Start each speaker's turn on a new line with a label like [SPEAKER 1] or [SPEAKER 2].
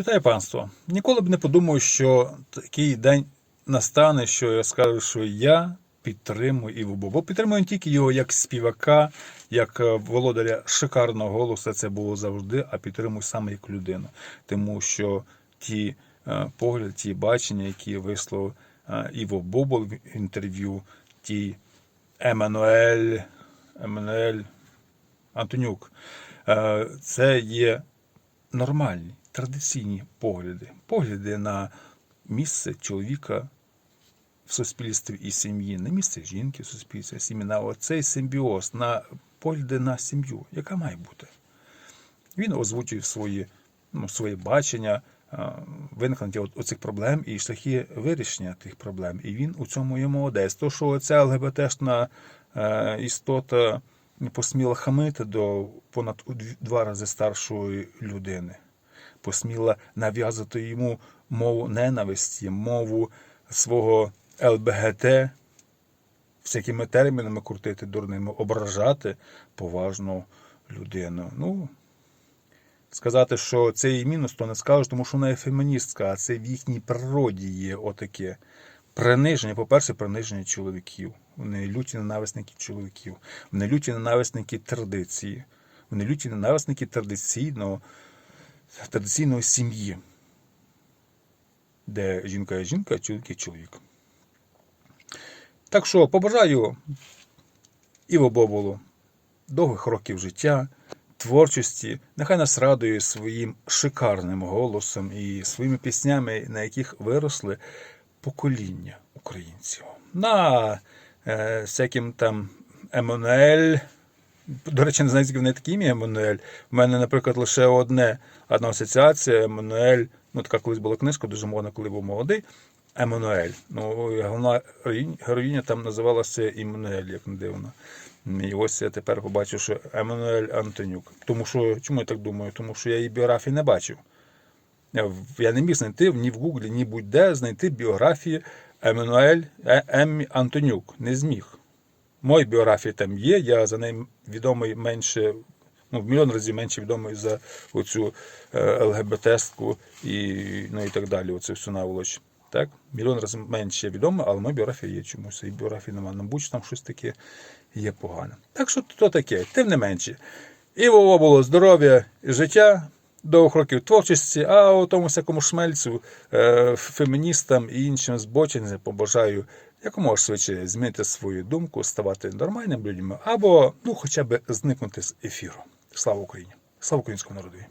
[SPEAKER 1] Вітаю панство. Ніколи б не подумав, що такий день настане, що я скажу, що я підтримую Іву Бобо. Підтримую не тільки його як співака, як е, володаря шикарного голосу, це було завжди, а підтримую саме як людину. Тому що ті е, погляди, ті бачення, які висловив е, Іво Бобол в інтерв'ю, ті Еммануель, Еммануель Антонюк, це є нормальні, традиційні погляди. Погляди на місце чоловіка в суспільстві і сім'ї, на місце жінки в суспільстві сім'ї, на оцей симбіоз, на погляди на сім'ю, яка має бути. Він озвучує свої, ну, свої бачення, виникнення оцих проблем і шляхи вирішення тих проблем. І він у цьому є молодець. То, що ця ЛГБТшна е, істота посміла хамити до понад два рази старшої людини, посміла нав'язати йому мову ненависті, мову свого ЛБГТ, всякими термінами крутити дурними, ображати поважну людину. Ну, сказати, що це її мінус, то не скажеш, тому що вона є феміністка, а це в їхній природі є отаке. Приниження, по-перше, приниження чоловіків. Вони люті ненависники чоловіків, вони люті ненависники традиції, вони люті ненависники традиційного, традиційної сім'ї, де жінка є жінка, чоловік є чоловік. Так що побажаю Іво Боболу довгих років життя, творчості. Нехай нас радує своїм шикарним голосом і своїми піснями, на яких виросли покоління українців. На е, всяким там Еммануель. До речі, не знаю, скільки вони такі ім'я Еммануель. У мене, наприклад, лише одне одна асоціація Еммануель. Ну, така колись була книжка, дуже модна, коли був молодий. Еммануель. Ну, головна героїня, героїня там називалася Іммануель, як не дивно. І ось я тепер побачив, що Еммануель Антонюк. Тому що, чому я так думаю? Тому що я її біографії не бачив. Я не міг знайти ні в Гуглі, ні будь-де знайти біографії Еммануель Е- Еммі Антонюк. Не зміг. Мої біографії там є, я за нею відомий менше, ну, в мільйон разів менше відомий за оцю е, ЛГБТ-ську і, ну, і так далі, оцю всю наволоч. Так? Мільйон разів менше відомо, але моя біографія є чомусь, і біографії немає. Ну, будь там щось таке є погане. Так що то таке, тим не менше. І Вово було здоров'я і життя, довгих років творчості, а у тому всякому шмельцю, е, феміністам і іншим збочинцям побажаю якомога швидше змінити свою думку, ставати нормальними людьми, або ну, хоча б зникнути з ефіру. Слава Україні! Слава українському народові!